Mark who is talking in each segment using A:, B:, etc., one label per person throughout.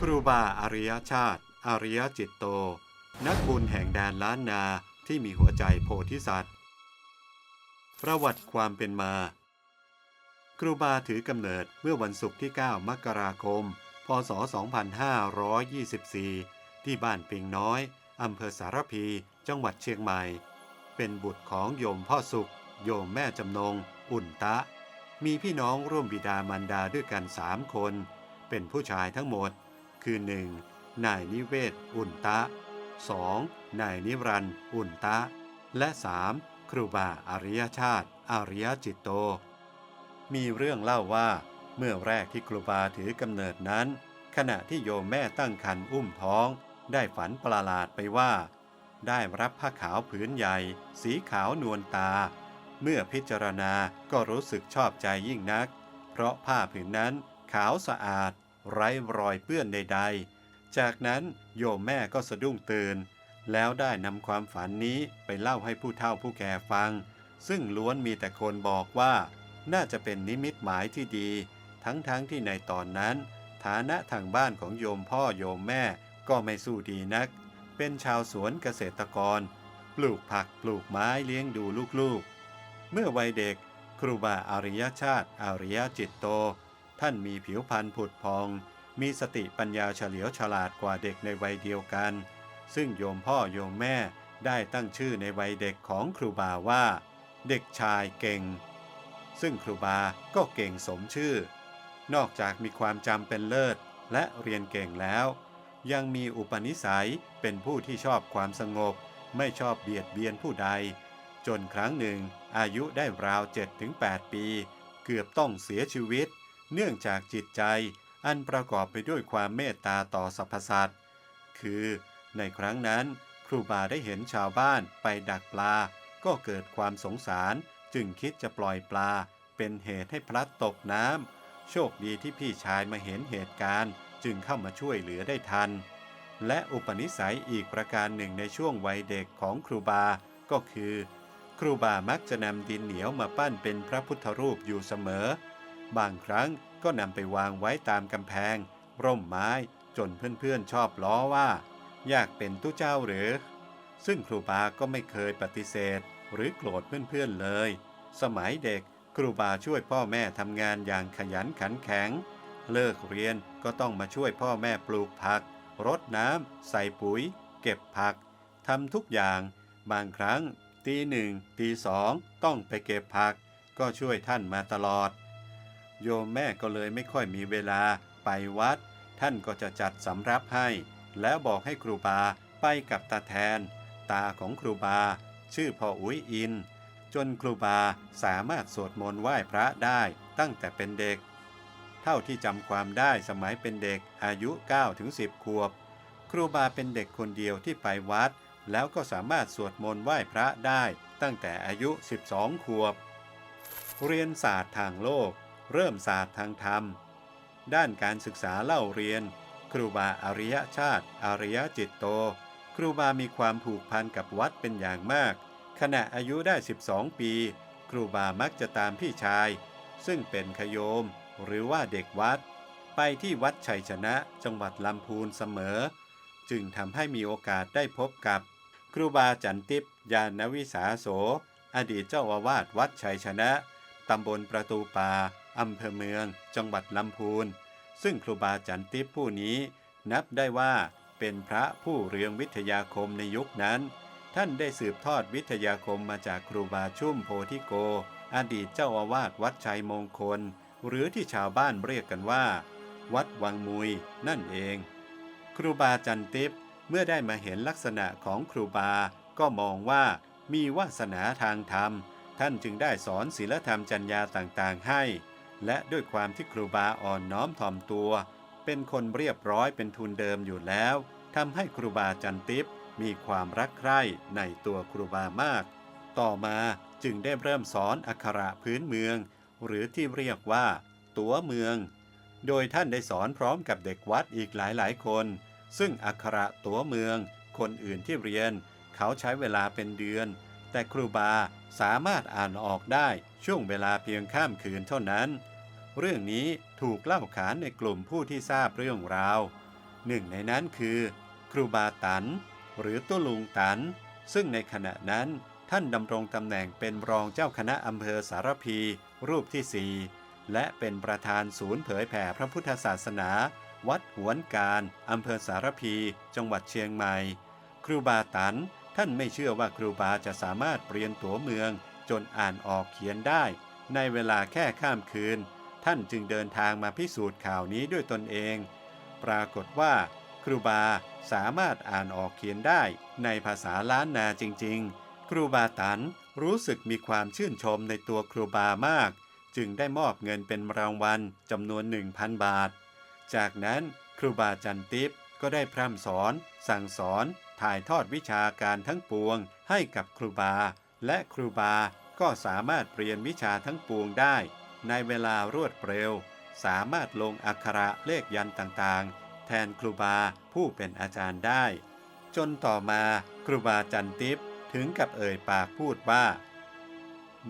A: ครูบาอริยชาติ อริยจิตโต นักบุญแห่งแดนล้านนาที่มีหัวใจโพธิสัตว์ ประวัติความเป็นมา ครูบาถือกำเนิดเมื่อวันศุกร์ที่ 9 มกราคม พศ 2524 ที่บ้านปิงน้อยอำเภอสารพี จังหวัดเชียงใหม่ เป็นบุตรของโยมพ่อสุข โยมแม่จำนง อุ่นตะ มีพี่น้องร่วมบิดามารดาด้วยกันสามคน เป็นผู้ชายทั้งหมด คือ 1. นายนิเวศ อุ่นตะ 2. นายนิรันอุ่นตะ และ 3. ครูบาอริยชาติ อริยจิตโต มีเรื่องเล่าว่า เมื่อแรกที่ครูบาถือกำเนิดนั้น ขณะที่โยมแม่ตั้งครรภ์อุ้มท้อง ได้ฝันประหลาดไปว่า ได้รับผ้าขาวผืนใหญ่ สีขาวนวลตา เมื่อพิจารณาก็รู้สึกชอบใจยิ่งนัก เพราะผ้าผืนนั้นขาวสะอาด ไร้รอยเปื้อนใด ๆ จากนั้นโยมแม่ก็สะดุ้งตื่น แล้วได้นำความฝันนี้ไปเล่าให้ผู้เฒ่าผู้แก่ฟัง ซึ่งล้วนมีแต่คนบอกว่า น่าจะเป็นนิมิตหมายที่ดี ทั้งๆทที่ในตอนนั้น ฐานะทางบ้านของโยมพ่อโยมแม่ก็ไม่สู้ดีนัก เป็นชาวสวนเกษตรกร ปลูกผักปลูกไม้เลี้ยงดูลูกๆ เมื่อวัยเด็กครูบาอาริยชาติอาริยจิตโต ท่านมีผิวพรรณผุดพอง มีสติปัญญาเฉลียวฉลาดกว่าเด็กในวัยเดียวกัน ซึ่งโยมพ่อโยมแม่ได้ตั้งชื่อในวัยเด็กของครูบาว่า เด็กชายเก่ง ซึ่งครูบาก็เก่งสมชื่อ นอกจากมีความจำเป็นเลิศและเรียนเก่งแล้ว ยังมีอุปนิสัยเป็นผู้ที่ชอบความสงบ ไม่ชอบเบียดเบียนผู้ใด จนครั้งหนึ่งอายุได้ราว 7-8 ปี เกือบต้องเสียชีวิต เนื่องจากจิตใจอันประกอบไปด้วยความเมตตาต่อสรรพสัตว์ คือในครั้งนั้นครูบาได้เห็นชาวบ้านไปดักปลา ก็เกิดความสงสารจึงคิดจะปล่อยปลา เป็นเหตุให้พลัดตกน้ำ โชคดีที่พี่ชายมาเห็นเหตุการณ์ จึงเข้ามาช่วยเหลือได้ทัน และอุปนิสัยอีกประการหนึ่งในช่วงวัยเด็กของครูบา ก็คือ ครูบามักจะนำดินเหนียวมาปั้นเป็นพระพุทธรูปอยู่เสมอ บางครั้งก็นำไปวางไว้ตามกำแพง ร่มไม้จนเพื่อนๆชอบล้อว่า อยากเป็นตู้เจ้าหรือ ซึ่งครูบาก็ไม่เคยปฏิเสธ หรือโกรธเพื่อนๆเลย สมัยเด็กครูบาช่วยพ่อแม่ทำงานอย่างขยันขันแข็ง เลิกเรียนก็ต้องมาช่วยพ่อแม่ปลูกผัก รดน้ำใส่ปุ๋ย เก็บผักทำทุกอย่าง บางครั้งตีหนึ่งตีสองต้องไปเก็บผัก ก็ช่วยท่านมาตลอด โยมแม่ก็เลยไม่ค่อยมีเวลาไปวัด ท่านก็จะจัดสำรับให้ แล้วบอกให้ครูบาไปกับตาแทน ตาของครูบา ชื่อพ่ออุ้ยอิน จนครูบาสามารถสวดมนต์ไหว้พระได้ตั้งแต่เป็นเด็ก เท่าที่จำความได้สมัยเป็นเด็กอายุ 9-10 ขวบ ครูบาเป็นเด็กคนเดียวที่ไปวัด แล้วก็สามารถสวดมนต์ไหว้พระได้ตั้งแต่อายุ 12 ขวบ เรียนศาสตร์ทางโลก เริ่มศาสตร์ทางธรรม ด้านการศึกษาเล่าเรียน ครูบาอริยชาติ อริยจิตโต ครูบามีความผูกพันกับวัดเป็นอย่างมาก ขณะอายุได้ 12 ปี ครูบามักจะตามพี่ชาย ซึ่งเป็นขโยม หรือว่าเด็กวัด ไปที่วัดชัยชนะจังหวัดลำพูนเสมอ จึงทำให้มีโอกาสได้พบกับ ครูบาจันติปยานวิสาโสอดีตเจ้าอาวาสวัดชัยชนะ ตำบลประตูป่า อำเภอเมือง จังหวัดลำพูน ซึ่งครูบาจันติปผู้นี้นับได้ว่าเป็นพระผู้เรืองวิทยาคมในยุคนั้น ท่านได้สืบทอดวิทยาคมมาจากครูบาชุ่มโพธิโก อดีตเจ้าอาวาสวัดชัยมงคล หรือที่ชาวบ้านเรียกกันว่า วัดวังมุยนั่นเอง ครูบาจันติปเมื่อได้มาเห็นลักษณะของครูบา ก็มองว่ามีวาสนาทางธรรม ท่านจึงได้สอนศีลธรรมจัญญาต่างๆให้ และด้วยความที่ครูบาอ่อนน้อมถ่อมตัว เป็นคนเรียบร้อยเป็นทุนเดิมอยู่แล้วทำให้ครูบาจันติปมีความรักใคร่ในตัวครูบามาก ต่อมาจึงได้เริ่มสอนอักขระพื้นเมือง หรือที่เรียกว่า ตัวเมือง โดยท่านได้สอนพร้อมกับเด็กวัดอีกหลายๆคน ซึ่งอักขระตัวเมือง คนอื่นที่เรียน เขาใช้เวลาเป็นเดือน แต่ครูบาสามารถอ่านออกได้ ช่วงเวลาเพียงข้ามคืนเท่านั้น เรื่องนี้ถูกเล่าขานในกลุ่มผู้ที่ทราบเรื่องราว หนึ่งในนั้นคือ ครูบาตัน หรือตุลุงตัน ซึ่งในขณะนั้นท่านดำรงตำแหน่งเป็นรองเจ้าคณะอำเภอสารพี รูปที่สี่และเป็นประธานศูนย์เผยแผ่พระพุทธศาสนา วัดหวนการอำเภอสารพี จังหวัดเชียงใหม่ ครูบาตันท่านไม่เชื่อว่าครูบาจะสามารถเปลี่ยนตัวเมือง จนอ่านออกเขียนได้ ในเวลาแค่ข้ามคืน ท่านจึงเดินทางมาพิสูจน์ข่าวนี้ด้วยตนเอง ปรากฏว่า ครูบาสามารถอ่านออกเขียนได้ ในภาษาล้านนาจริง ๆ ครูบาตันรู้สึกมีความชื่นชมในตัวครูบามาก จึงได้มอบเงินเป็นรางวัลจำนวน 1,000 บาท จากนั้นครูบาจันติปก็ได้พร่ำสอน สั่งสอน ถ่ายทอดวิชาการทั้งปวงให้กับครูบา และครูบาก็สามารถเรียนวิชาทั้งปวงได้ ในเวลารวดเร็ว สามารถลงอักขระเลขยันต่างๆ แทนครูบาผู้เป็นอาจารย์ได้ จนต่อมาครูบาจันติปถึงกับเอ่ยปากพูดว่า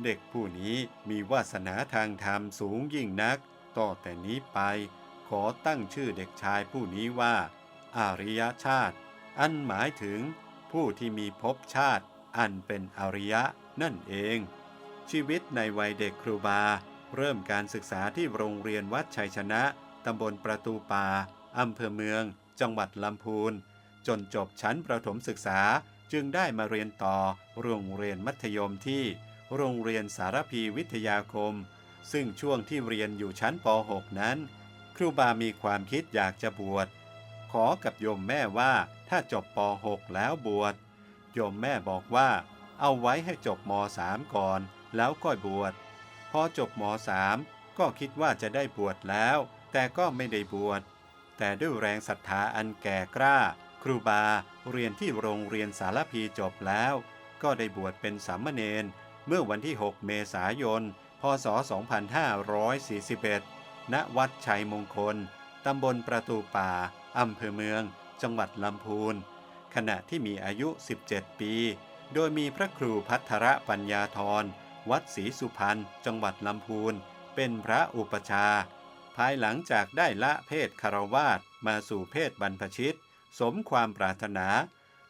A: เด็กผู้นี้มีวาสนาทางธรรมสูงยิ่งนัก ต่อแต่นี้ไป ขอตั้งชื่อเด็กชายผู้นี้ว่า อาริยชาติ อันหมายถึงผู้ที่มีภพชาติ อันเป็นอริยะนั่นเอง ชีวิตในวัยเด็กครูบา เริ่มการศึกษาที่โรงเรียนวัดชัยชนะ ตำบลประตูป่า อำเภอเมือง จังหวัดลำพูน จนจบชั้นประถมศึกษาจึงได้มาเรียนต่อโรงเรียนมัธยมที่ โรงเรียนสารพีวิทยาคม ซึ่งช่วงที่เรียนอยู่ชั้นป .6 นั้น ครูบามีความคิดอยากจะบวช ขอกับโยมแม่ว่าถ้าจบป .6 แล้วบวช โยมแม่บอกว่าเอาไว้ให้จบม .3 ก่อน แล้วก็บวช พอจบม .3 ก็คิดว่าจะได้บวชแล้ว แต่ก็ไม่ได้บวช แต่ด้วยแรงศรัทธาอันแก่กล้า ครูบาเรียนที่โรงเรียนสารพีจบแล้ว ก็ได้บวชเป็นสามเณรเมื่อวันที่ 6 เมษายน พศ 2541 ณ วัดชัยมงคล ตำบลประตูป่า อำเภอเมือง จังหวัดลำพูน ขณะที่มีอายุ 17 ปี โดยมีพระครูพัทรปัญญาธร วัดศรีสุพรรณ จังหวัดลำพูน เป็นพระอุปชา ภายหลังจากได้ละเพศคารวาสมาสู่เพศบรรพชิต สมความปรารถนา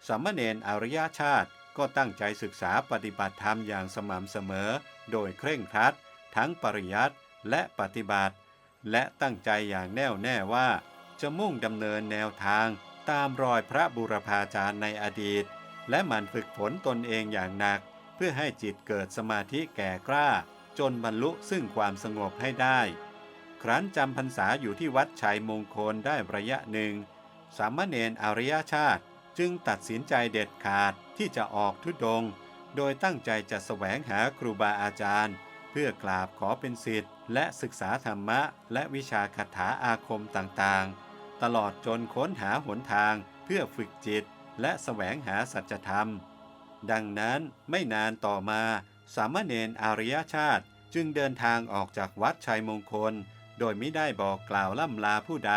A: สามเณรอริยชาติก็ตั้งใจศึกษาปฏิบัติธรรมอย่างสม่ำเสมอ โดยเคร่งครัด ทั้งปริยัติและปฏิบัติ และตั้งใจอย่างแน่วแน่ว่า จะมุ่งดำเนินแนวทาง ตามรอยพระบุรพาจารย์ในอดีต และหมันฝึกฝนตนเองอย่างหนัก เพื่อให้จิตเกิดสมาธิแก่กล้า จนบรรลุซึ่งความสงบให้ได้ ครั้นจำพรรษาอยู่ที่วัดชัยมงคลได้ระยะหนึ่ง สามเณรอริยชาติจึงตัดสินใจเด็ดขาดที่จะออกทุดง โดยตั้งใจจะแสวงหาครูบาอาจารย์ เพื่อกราบขอเป็นศิษย์และศึกษาธรรมะและวิชาคาถาอาคมต่างๆ ตลอดจนค้นหาหนทางเพื่อฝึกจิตและแสวงหาสัจธรรม ดังนั้นไม่นานต่อมา สามเณรอาริยชาติจึงเดินทางออกจากวัดชัยมงคล โดยไม่ได้บอกกล่าวล่ำลาผู้ใด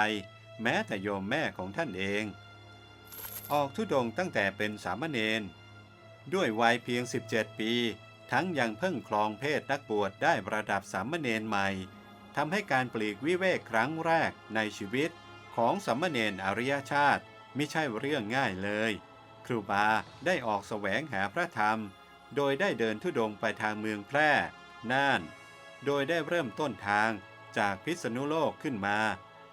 A: แม้แต่โยมแม่ของท่านเอง ออกทุดงตั้งแต่เป็นสามเณรด้วยวัยเพียง 17 ปี ทั้งยังเพิ่งคลองเพศนักบวชได้ระดับสามเณรใหม่ทำให้การปลีกวิเวกครั้งแรกในชีวิต ของสามเณรอริยชาติไม่ใช่เรื่องง่ายเลย ครูบาได้ออกแสวงหาพระธรรม โดยได้เดินทุดงไปทางเมืองแพร่น่าน โดยได้เริ่มต้นทางจากพิษณุโลกขึ้นมา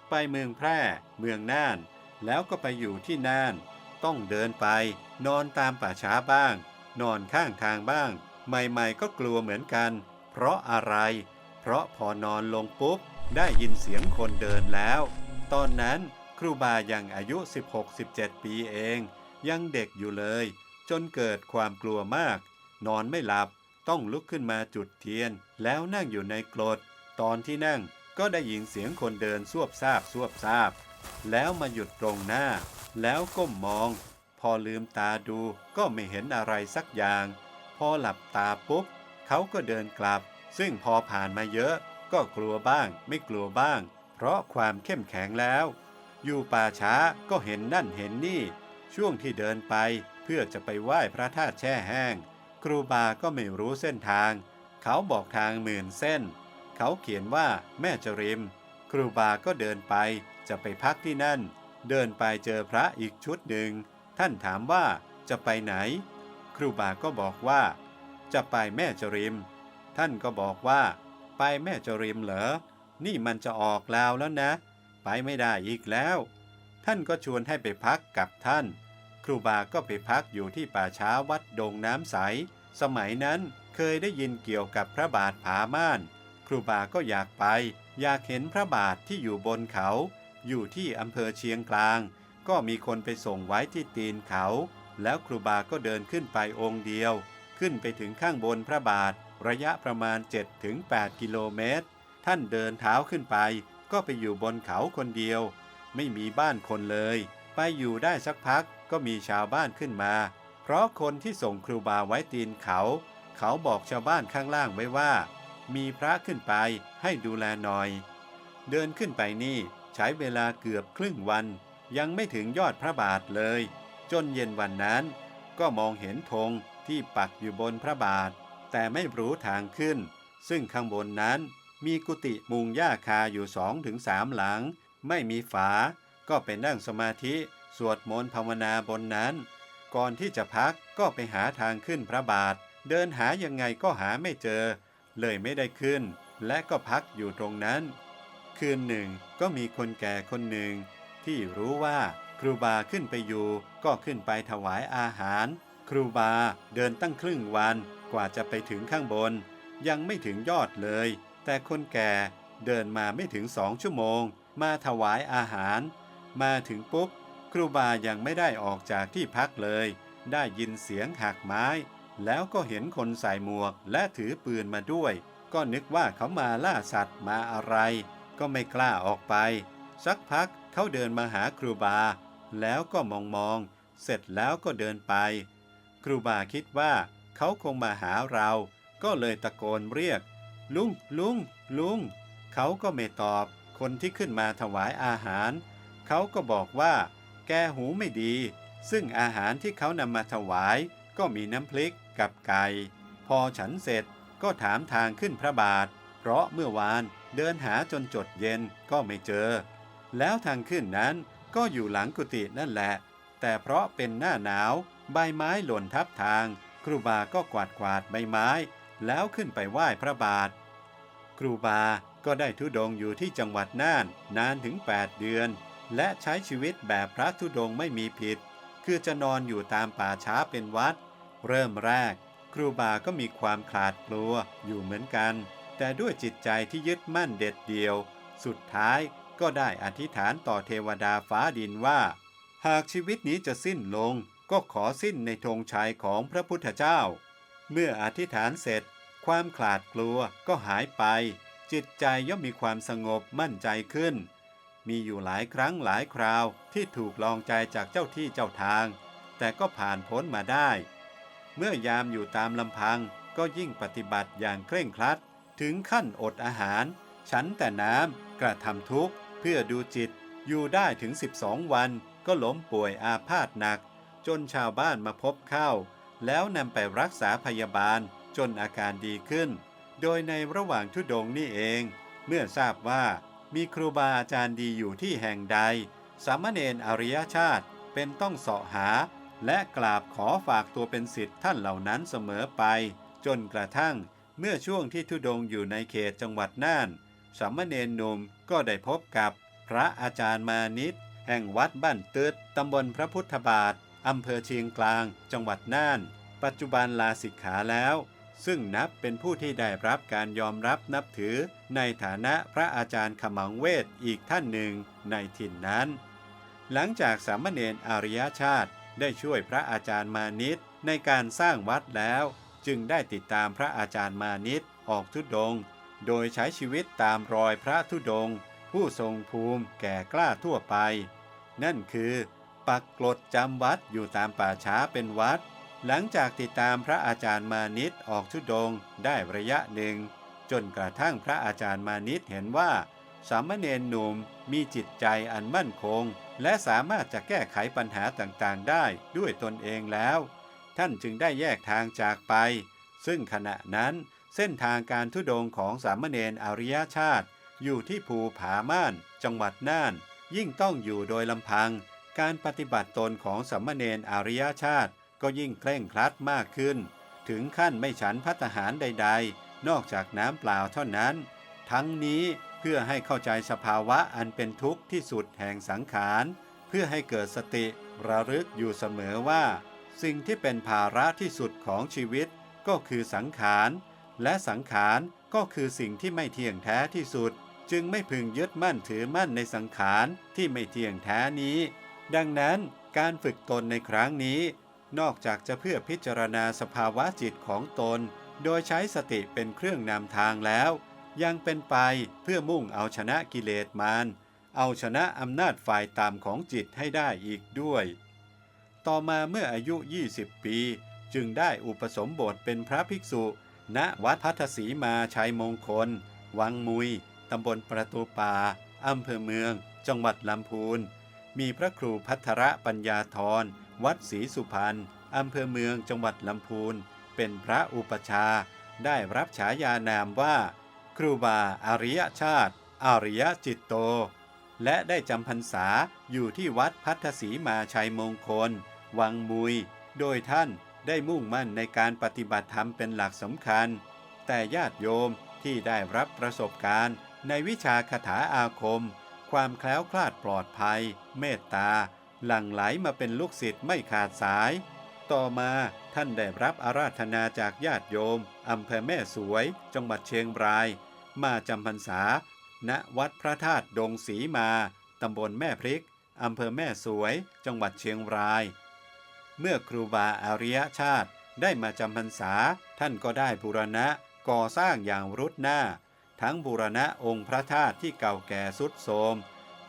A: ไปเมืองแพร่ เมืองน่าน แล้วก็ไปอยู่ที่น่าน ต้องเดินไปนอนตามป่าช้าบ้าง นอนข้างทางบ้าง ใหม่ๆก็กลัวเหมือนกัน เพราะอะไร เพราะพอนอนลงปุ๊บได้ยินเสียงคนเดินแล้ว ตอนนั้นครูบายังอายุ 16-17 ปีเอง ยังเด็กอยู่เลย จนเกิดความกลัวมาก นอนไม่หลับต้องลุกขึ้นมาจุดเทียน แล้วนั่งอยู่ในกรด ตอนที่นั่งก็ได้ยินเสียงคนเดินสวบซาบสวบซาบ แล้วมาหยุดตรงหน้า แล้วก้มมอง พอลืมตาดูก็ไม่เห็นอะไรสักอย่าง พอหลับตาปุ๊บ เขาก็เดินกลับ ซึ่งพอผ่านมาเยอะ ก็กลัวบ้าง ไม่กลัวบ้าง เพราะความเข้มแข็งแล้ว อยู่ป่าช้าก็เห็นนั่นเห็นนี่ ช่วงที่เดินไปเพื่อจะไปไหว้พระธาตุแช่แห้ง ครูบาก็ไม่รู้เส้นทาง เขาบอกทางหมื่นเส้น เขาเขียนว่าแม่จริม ครูบาก็เดินไปจะไปพักที่นั่น เดินไปเจอพระอีกชุดหนึ่ง ท่านถามว่าจะไปไหน ครูบาก็บอกว่า จะไปแม่จริม ท่านก็บอกว่า ไปแม่จริมเหรอ นี่มันจะออกลาวแล้วนะ ไปไม่ได้อีกแล้ว ท่านก็ชวนให้ไปพักกับท่าน ครูบาก็ไปพักอยู่ที่ป่าช้าวัดดงน้ำใส สมัยนั้นเคยได้ยินเกี่ยวกับพระบาทผาม่าน ครูบาก็อยากไป อยากเห็นพระบาทที่อยู่บนเขา อยู่ที่อำเภอเชียงกลาง ก็มีคนไปส่งไว้ที่ตีนเขา แล้วครูบาก็เดินขึ้นไปองค์เดียว ขึ้นไปถึงข้างบนพระบาท ระยะประมาณ 7-8 กิโลเมตร ท่านเดินเท้าขึ้นไป ก็ไปอยู่บนเขาคนเดียว ไม่มีบ้านคนเลย ไปอยู่ได้สักพักก็มีชาวบ้านขึ้นมา เพราะคนที่ส่งครูบาไว้ตีนเขา เขาบอกชาวบ้านข้างล่างไว้ว่า มีพระขึ้นไปให้ดูแลหน่อย เดินขึ้นไปนี่ใช้เวลาเกือบครึ่งวัน ยังไม่ถึงยอดพระบาทเลย จนเย็นวันนั้น ก็มองเห็นธงที่ปักอยู่บนพระบาท แต่ไม่รู้ทางขึ้น ซึ่งข้างบนนั้น มีกุฏิมุงหญ้าคาอยู่สองถึงสามหลัง ไม่มีฝา ก็ไปนั่งสมาธิ สวดมนต์ภาวนาบนนั้น ก่อนที่จะพักก็ไปหาทางขึ้นพระบาท เดินหายังไงก็หาไม่เจอ เลยไม่ได้ขึ้น และก็พักอยู่ตรงนั้น คืนหนึ่งก็มีคนแก่คนหนึ่ง ที่รู้ว่าครูบาขึ้นไปอยู่ก็ขึ้นไปถวายอาหาร ครูบาเดินตั้งครึ่งวันกว่าจะไปถึงข้างบน ยังไม่ถึงยอดเลย แต่คนแก่เดินมาไม่ถึงสองชั่วโมง มาถวายอาหาร มาถึงปุ๊บ ครูบายังไม่ได้ออกจากที่พักเลย ได้ยินเสียงหักไม้ แล้วก็เห็นคนใส่หมวกและถือปืนมาด้วย ก็นึกว่าเขามาล่าสัตว์มาอะไร ก็ไม่กล้าออกไป สักพักเขาเดินมาหาครูบา แล้วก็มองมองๆเสร็จแล้วก็เดินไป ครูบาคิดว่า เขาคงมาหาเรา ก็เลยตะโกนเรียก ลุงลุงลุง เขาก็ไม่ตอบ คนที่ขึ้นมาถวายอาหาร เขาก็บอกว่า แกหูไม่ดี ซึ่งอาหารที่เขานำมาถวาย ก็มีน้ำพริกกับไก่ พอฉันเสร็จก็ถามทางขึ้นพระบาท เพราะเมื่อวานเดินหาจนจดเย็นก็ไม่เจอ แล้วทางขึ้นนั้นก็อยู่หลังกุฏินั่นแหละ แต่เพราะเป็นหน้าหนาว ใบไม้หล่นทับทาง ครูบาก็กวาดกวาดใบไม้ แล้วขึ้นไปไหว้พระบาท ครูบาก็ได้ทุดงอยู่ที่จังหวัดน่านนานถึง 8 เดือน และใช้ชีวิตแบบพระทุดงไม่มีผิด คือจะนอนอยู่ตามป่าช้าเป็นวัด เริ่มแรก ครูบาก็มีความขลาดกลัวอยู่เหมือนกัน แต่ด้วยจิตใจที่ยึดมั่นเด็ดเดียว สุดท้ายก็ได้อธิษฐานต่อเทวดาฟ้าดินว่า หากชีวิตนี้จะสิ้นลงก็ขอสิ้นในธงชัยของพระพุทธเจ้า เมื่ออธิษฐานเสร็จ ความขลาดกลัวก็หายไป จิตใจย่อมมีความสงบมั่นใจขึ้น มีอยู่หลายครั้งหลายคราวที่ถูกลองใจจากเจ้าที่เจ้าทาง แต่ก็ผ่านพ้นมาได้ เมื่อยามอยู่ตามลำพังก็ยิ่งปฏิบัติอย่างเคร่งครัด ถึงขั้นอดอาหาร ฉันแต่น้ำกระทำทุกข์ เพื่อดูจิตอยู่ได้ถึง 12 วันก็ล้มป่วยอาพาธหนัก จนชาวบ้านมาพบเข้า แล้วนำไปรักษาพยาบาลจนอาการดีขึ้น โดยในระหว่างทุดงนี่เอง เมื่อทราบว่ามีครูบาอาจารย์ดีอยู่ที่แห่งใด สามเณรอริยชาติเป็นต้องเสาะหา และกราบขอฝากตัวเป็นสิทธิ์ท่านเหล่านั้นเสมอไป จนกระทั่งเมื่อช่วงที่ทุดงอยู่ในเขตจังหวัดน่านสามเณรหนุ่มก็ได้พบกับพระอาจารย์มานิตแห่งวัดบ้านตืดตำบลพระพุทธบาท อำเภอเชียงกลาง จังหวัดน่าน ปัจจุบันลาสิกขาแล้ว ซึ่งนับเป็นผู้ที่ได้รับการยอมรับนับถือ ในฐานะพระอาจารย์ขมังเวทอีกท่านหนึ่งในถิ่นนั้น หลังจากสามเณรอริยชาติได้ช่วยพระอาจารย์มานิตในการสร้างวัดแล้ว จึงได้ติดตามพระอาจารย์มานิตออกทุดง โดยใช้ชีวิตตามรอยพระธุดงค์ผู้ทรงภูมิแก่กล้าทั่วไป นั่นคือ ปักกลดจำวัดอยู่ตามป่าช้าเป็นวัด หลังจากติดตามพระอาจารย์มานิตออกทุดงได้ระยะหนึ่ง จนกระทั่งพระอาจารย์มานิตเห็นว่า สามเณรหนุ่มมีจิตใจอันมั่นคง และสามารถจะแก้ไขปัญหาต่างๆได้ด้วยตนเองแล้ว ท่านจึงได้แยกทางจากไป ซึ่งขณะนั้นเส้นทางการทุดงของสามเณรอริยชาติ อยู่ที่ภูผาม่าน จังหวัดน่าน ยิ่งต้องอยู่โดยลำพัง การปฏิบัติตนของสัมมเนนอาริยชาติก็ยิ่งเคร่งครัดมากขึ้น ถึงขั้นไม่ฉันพัตหารใด ๆ นอกจากน้ำเปล่าเท่านั้น ทั้งนี้เพื่อให้เข้าใจสภาวะอันเป็นทุกข์ที่สุดแห่งสังขาร เพื่อให้เกิดสติระลึกอยู่เสมอว่า สิ่งที่เป็นภาระที่สุดของชีวิตก็คือสังขาร และสังขารก็คือสิ่งที่ไม่เที่ยงแท้ที่สุด จึงไม่พึงยึดมั่นถือมั่นในสังขารที่ไม่เที่ยงแท้นี้ ดังนั้นการฝึกตนในครั้งนี้ นอกจากจะเพื่อพิจารณาสภาวะจิตของตน โดยใช้สติเป็นเครื่องนำทางแล้ว ยังเป็นไปเพื่อมุ่งเอาชนะกิเลสมารเอาชนะอำนาจฝ่ายต่ำของจิตให้ได้อีกด้วย ต่อมาเมื่ออายุ 20 ปี จึงได้อุปสมบทเป็นพระภิกษุ ณวัดพัทศีมาชัยมงคล วังมุย ตำบลประตูป่าอำเภอเมือง จังหวัดลำพูน มีพระครูพัทระปัญญาธร วัดศรีสุพรรณอำเภอเมืองจังหวัดลำพูน เป็นพระอุปชา ได้รับฉายานามว่า ครูบาอาริยชาติ อาริยจิตโต และได้จำพรรษาอยู่ที่วัดพัทศรีมาชัยมงคล วังมุย โดยท่านได้มุ่งมั่นในการปฏิบัติธรรมเป็นหลักสำคัญ แต่ญาติโยมที่ได้รับประสบการณ์ในวิชาคาถาอาคม ความแคล้วคลาดปลอดภัย เมตตา หลั่งไหลมาเป็นลูกศิษย์ไม่ขาดสาย ต่อมาท่านได้รับอาราธนาจากญาติโยมอำเภอแม่สวย จังหวัดเชียงราย มาจำพรรษา ณวัดพระธาตุดงสีมาตำบลแม่พริกอำเภอแม่สวย จังหวัดเชียงราย เมื่อครูบาอาริยชาติได้มาจำพรรษา ท่านก็ได้บูรณะก่อสร้างอย่างรุดหน้า ทั้งบูรณะองค์พระธาตุที่เก่าแก่สุดโทรม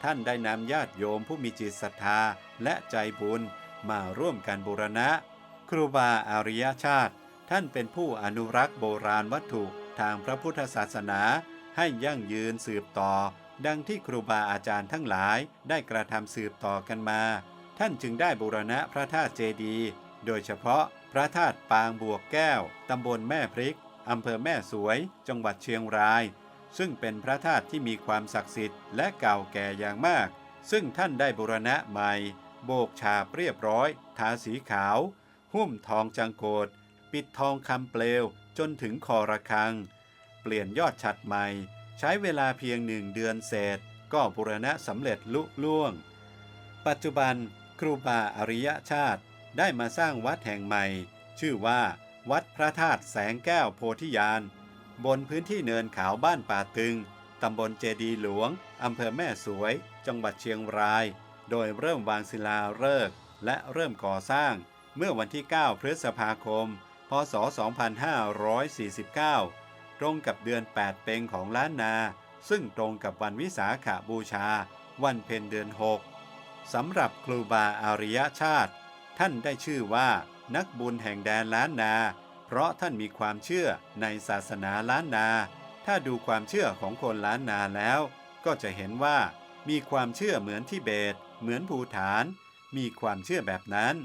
A: ท่านได้นำญาติโยมผู้มีจิตศรัทธาและใจบุญมาร่วมกันบูรณะ ครูบาอาริยชาติ ท่านเป็นผู้อนุรักษ์โบราณวัตถุทางพระพุทธศาสนา ให้ยั่งยืนสืบต่อ ดังที่ครูบาอาจารย์ทั้งหลายได้กระทำสืบต่อกันมา ท่านจึงได้บูรณะพระธาตุเจดีย์โดยเฉพาะพระธาตุปางบวกแก้ว ตำบลแม่พริก อำเภอแม่สวย จังหวัดเชียงราย ซึ่งเป็นพระธาตุที่มีความศักดิ์สิทธิ์และเก่าแก่อย่างมาก ซึ่งท่านได้บูรณะใหม่ โบกฉาบเรียบร้อย ทาสีขาว หุ้มทองจังโกดปิดทองคำเปลวจนถึงคอระฆัง เปลี่ยนยอดฉัดใหม่ ใช้เวลาเพียงหนึ่งเดือนเศษ ก็บูรณะสำเร็จลุล่วง ปัจจุบันครูบาอริยชาติได้มาสร้างวัดแห่งใหม่ ชื่อว่า วัดพระธาตุแสงแก้วโพธิญาณ บนพื้นที่เนินขาวบ้านป่าตึง ตำบลเจดีหลวง อำเภอแม่สวย จังหวัดเชียงราย โดยเริ่มวางศิลาฤกษ์และเริ่มก่อสร้าง เมื่อวันที่ 9 พฤษภาคม พศ 2549 ตรงกับเดือน 8 เปงของล้านนา ซึ่งตรงกับวันวิสาขาบูชา วันเพ็ญเดือน 6สำหรับครูบาอาริยชาติ ท่านได้ชื่อว่า นักบุญแห่งแดนล้านนา เพราะท่านมีความเชื่อในศาสนาล้านนา ถ้าดูความเชื่อของคนล้านนาแล้ว ก็จะเห็นว่ามีความเชื่อเหมือนที่เบต เหมือนภูฐาน มีความเชื่อแบบนั้น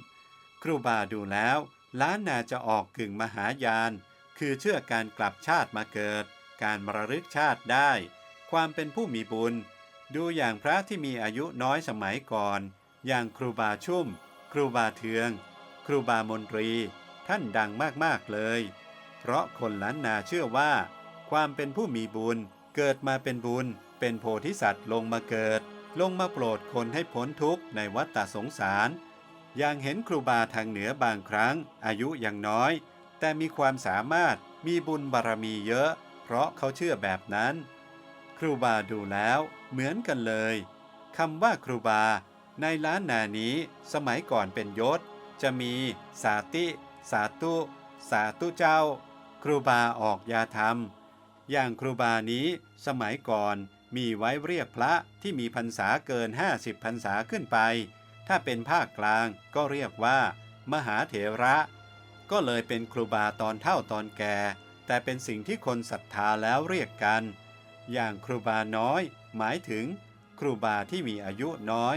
A: ครูบาดูแล้ว ล้านนาจะออกกึ่งมหายาน คือเชื่อการกลับชาติมาเกิด การมรลึกชาติได้ ความเป็นผู้มีบุญ ดูอย่างพระที่มีอายุน้อยสมัยก่อน อย่างครูบาชุ่ม ครูบาเทือง ครูบามนตรีท่านดังมากๆเลย เพราะคนล้านนาเชื่อว่า ความเป็นผู้มีบุญ เกิดมาเป็นบุญ เป็นโพธิสัตว์ลงมาเกิด ลงมาโปรดคนให้พ้นทุกข์ในวัฏฏสงสาร อย่างเห็นครูบาทางเหนือบางครั้ง อายุยังน้อย แต่มีความสามารถมีบุญบารมีเยอะ เพราะเขาเชื่อแบบนั้น ครูบาดูแล้วเหมือนกันเลยคำว่าครูบาในล้านนานี้สมัยก่อนเป็นยศ จะมีสาติ สาตุ สาตุเจ้า ครูบาออกยาธรรม อย่างครูบานี้สมัยก่อนมีไว้เรียกพระที่มีพรรษาเกิน 50พรรษาขึ้นไป ถ้าเป็นภาคกลางก็เรียกว่า มหาเถระ ก็เลยเป็นครูบาตอนเท่าตอนแก่ แต่เป็นสิ่งที่คนศรัทธาแล้วเรียกกัน อย่างครูบาน้อย หมายถึง ครูบาที่มีอายุน้อย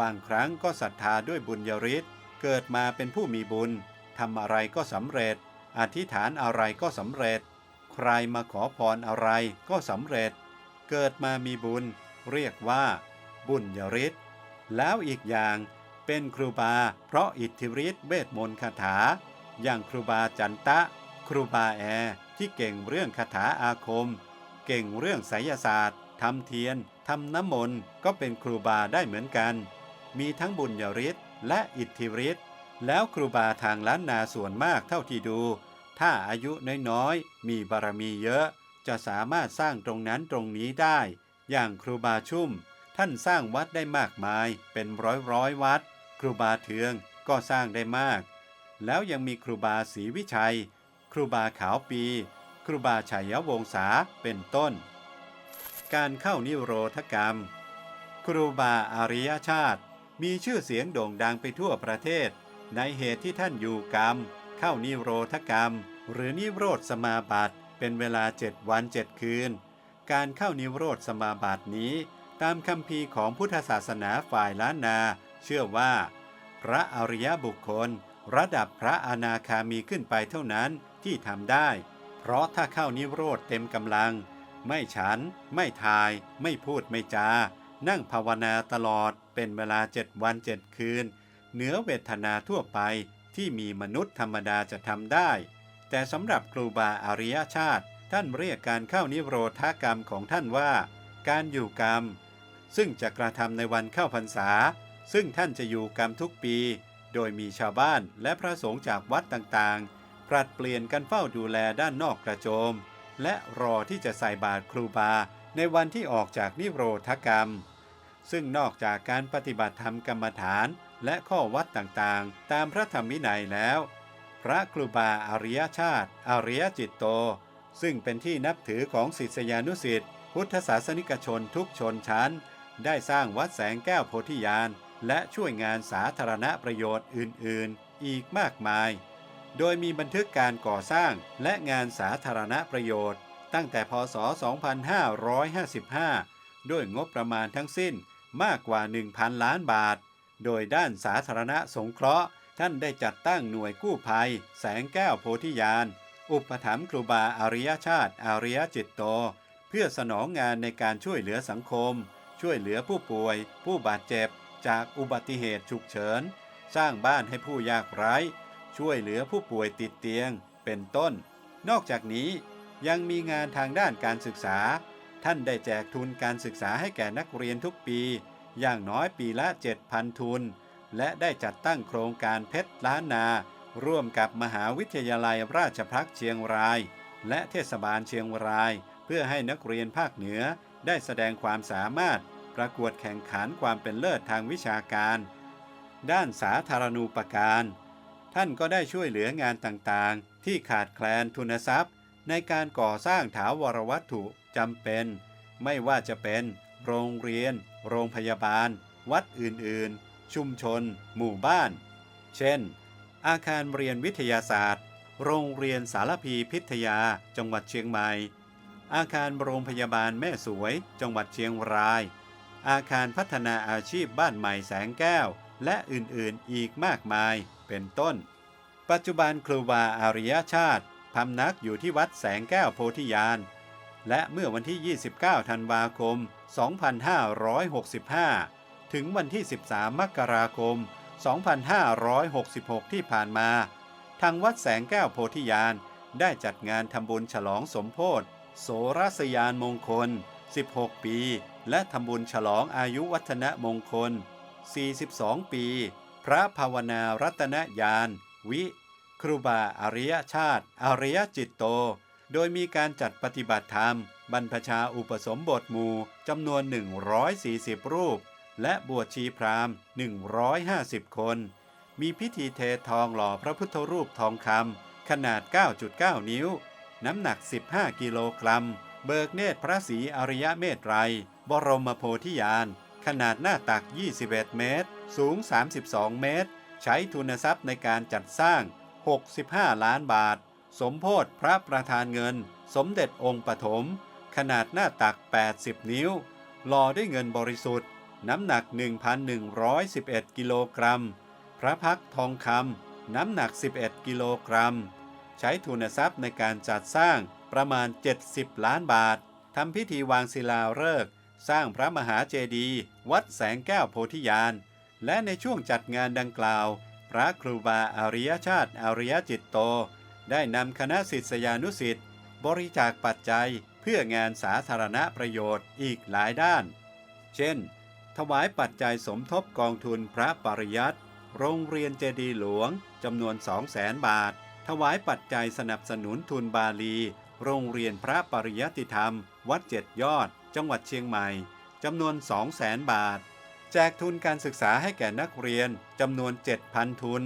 A: บางครั้งก็ศรัทธาด้วยบุญยริศ เกิดมาเป็นผู้มีบุญทำอะไรก็สำเร็จ อธิษฐานอะไรก็สำเร็จ ใครมาขอพรอะไรก็สำเร็จ เกิดมามีบุญ เรียกว่า บุญยฤทธิ์แล้วอีกอย่างเป็นครูบาเพราะอิทธิฤทธิเวทมนต์คาถา อย่างครูบาจันตะ ครูบาแอที่เก่งเรื่องคาถาอาคม เก่งเรื่องไสยศาสตร์ทำเทียนทำน้ำมนต์ก็เป็นครูบาได้เหมือนกัน มีทั้งบุญยฤทธิ์ และอิทธิฤทธิ์แล้วครูบาทางล้านนาส่วนมากเท่าที่ดู ถ้าอายุน้อยๆ มีบารมีเยอะ จะสามารถสร้างตรงนั้นตรงนี้ได้ อย่างครูบาชุ่ม ท่านสร้างวัดได้มากมายเป็นร้อยร้อยวัด ครูบาเทืองก็สร้างได้มาก แล้วยังมีครูบาศรีวิชัย ครูบาขาวปี ครูบาชัยวงศาเป็นต้น การเข้านิโรธกรรม ครูบาอาริยชาติ มีชื่อเสียงโด่งดังไปทั่วประเทศ ในเหตุที่ท่านอยู่กรรม เข้านิโรธกรรม หรือนิโรธสมาบัติเป็นเวลาเจ็ดวันเจ็ดคืน การเข้านิโรธสมาบัตินี้ ตามคำพีของพุทธศาสนาฝ่ายล้านนา เชื่อว่า พระอริยบุคคล ระดับพระอนาคามีขึ้นไปเท่านั้นที่ทำได้ เพราะถ้าเข้านิโรธเต็มกำลัง ไม่ฉัน ไม่ทาย ไม่พูดไม่จา นั่งภาวนาตลอด เป็นเวลาเจ็ดวันเจ็ดคืน เหนือเวทนาทั่วไปที่มีมนุษย์ธรรมดาจะทำได้ แต่สำหรับครูบาอริยชาติ ท่านเรียกการเข้านิโรธากรรมของท่านว่า การอยู่กรรม ซึ่งจะกระทำในวันเข้าพรรษา ซึ่งท่านจะอยู่กรรมทุกปี โดยมีชาวบ้านและพระสงฆ์จากวัดต่างๆผลัดเปลี่ยนกันเฝ้าดูแลด้านนอกกระโจม และรอที่จะใส่บาตรครูบาในวันที่ออกจากนิโรธกรรม ซึ่งนอกจากการปฏิบัติธรรมกรรมฐานและข้อวัดต่างๆ ตามพระธรรมวินัยแล้ว พระครูบาอริยชาติ อริยจิตโต ซึ่งเป็นที่นับถือของศิษยานุศิษย์พุทธศาสนิกชนทุกชนชั้น ได้สร้างวัดแสงแก้วโพธิญาณ และช่วยงานสาธารณประโยชน์อื่นๆ อีกมากมาย โดยมีบันทึกการก่อสร้างและงานสาธารณประโยชน์ ตั้งแต่พศ 2555 ด้วยงบประมาณทั้งสิ้น มากกว่า 1,000 ล้านบาท โดยด้านสาธารณสงเคราะห์ ท่านได้จัดตั้งหน่วยกู้ภัย แสงแก้วโพธิญาณ อุปถัมภ์ครูบาอาริยชาติอาริยจิตโต เพื่อสนองงานในการช่วยเหลือสังคม ช่วยเหลือผู้ป่วย ผู้บาดเจ็บ จากอุบัติเหตุฉุกเฉิน สร้างบ้านให้ผู้ยากไร้ ช่วยเหลือผู้ป่วยติดเตียง เป็นต้น นอกจากนี้ยังมีงานทางด้านการศึกษา ท่านได้แจกทุนการศึกษาให้แก่นักเรียนทุกปี อย่างน้อยปีละ 7,000 ทุน และได้จัดตั้งโครงการเพชรล้านนา ร่วมกับมหาวิทยาลัยราชภัฏเชียงราย และเทศบาลเชียงราย เพื่อให้นักเรียนภาคเหนือได้แสดงความสามารถ ประกวดแข่งขันความเป็นเลิศทางวิชาการ ด้านสาธารณูปการ ท่านก็ได้ช่วยเหลืองานต่างๆ ที่ขาดแคลนทุนทรัพย์ ในการก่อสร้างถาวรวัตถุ จำเป็น ไม่ว่าจะเป็น โรงเรียน โรงพยาบาล วัดอื่นๆ ชุมชน หมู่บ้าน เช่น อาคารเรียนวิทยาศาสตร์ โรงเรียนสารพีพิทยา จังหวัดเชียงใหม่ อาคารโรงพยาบาลแม่สวย จังหวัดเชียงราย อาคารพัฒนาอาชีพบ้านใหม่แสงแก้ว และอื่นๆ อีกมากมาย เป็นต้น ปัจจุบันครูบาอาริยชาติพำนักอยู่ที่วัดแสงแก้วโพธิญาณ และเมื่อวันที่ 29 ธันวาคม 2565 ถึงวันที่ 13 มกราคม 2566 ที่ผ่านมา ทางวัดแสงแก้วโพธิญาณได้จัดงานทำบุญฉลองสมโพธิโสรสยานมงคล 16 ปี และทำบุญฉลองอายุวัฒนมงคล 42 ปี พระภาวนารัตนญาณวิ ครูบาอริยชาติ อริยจิตโต โดยมีการจัดปฏิบัติธรรม บรรพชาอุปสมบทหมู่จำนวน 140 รูป และบวชชีพราหมณ์ 150 คน มีพิธีเททองหล่อพระพุทธรูปทองคำขนาด 9.9 นิ้ว น้ำหนัก 15 กิโลกรัม เบิกเนตรพระศรีอริยเมตไตร บรมโพธิญาณ ขนาดหน้าตัก 21 เมตร สูง 32 เมตร ใช้ทุนทรัพย์ในการจัดสร้าง 65 ล้านบาท สมโพธพระประธานเงิน สมเด็จองค์ปฐมขนาดหน้าตัก 80 นิ้วหล่อด้วยเงินบริสุทธิ์ น้ำหนัก 1,111 กิโลกรัม พระพักทองคำน้ำหนัก 11 กิโลกรัม ใช้ทุนทรัพย์ในการจัดสร้างประมาณ 70 ล้านบาททำพิธีวางศิลาฤกษ์สร้างพระมหาเจดีย์วัดแสงแก้วโพธิญาณ และในช่วงจัดงานดังกล่าว พระครูบาอาริยชาติอาริยจิตโต ได้นำคณะศิษยานุศิษย์บริจาคปัจจัยเพื่องานสาธารณประโยชน์อีกหลายด้าน เช่น ถวายปัจจัยสมทบกองทุนพระปริยัติโรงเรียนเจดีหลวงจำนวน200,000บาท ถวายปัจจัยสนับสนุนทุนบาลี โรงเรียนพระปริยัติธรรม วัดเจ็ดยอด จังหวัดเชียงใหม่จำนวน200,000บาท แจกทุนการศึกษาให้แก่นักเรียนจำนวน 7,000 ทุน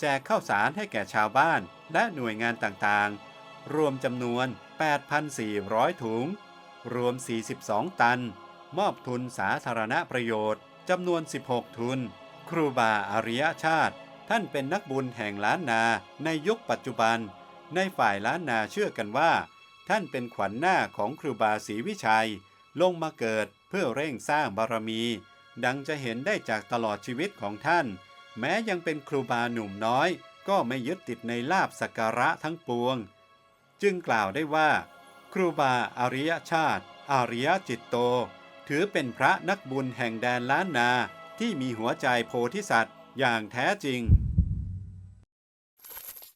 A: แจกข้าวสารให้แก่ชาวบ้านและหน่วยงานต่างๆ รวมจำนวน 8,400 ถุง รวม 42 ตัน มอบทุนสาธารณประโยชน์จำนวน 16 ทุน ครูบาอริยชาติ ท่านเป็นนักบุญแห่งล้านนาในยุคปัจจุบัน ในฝ่ายล้านนาเชื่อกันว่า ท่านเป็นขวัญหน้าของครูบาศรีวิชัย ลงมาเกิดเพื่อเร่งสร้างบารมี ดังจะเห็นได้จากตลอดชีวิตของท่าน แม้ยังเป็นครูบาหนุ่มน้อย ก็ไม่ยึดติดในลาบสักการะทั้งปวง จึงกล่าวได้ว่า ครูบาอาริยชาติ อาริยจิตโต ถือเป็นพระนักบุญแห่งแดนล้านนาที่มีหัวใจโพธิสัตว์อย่างแท้จริง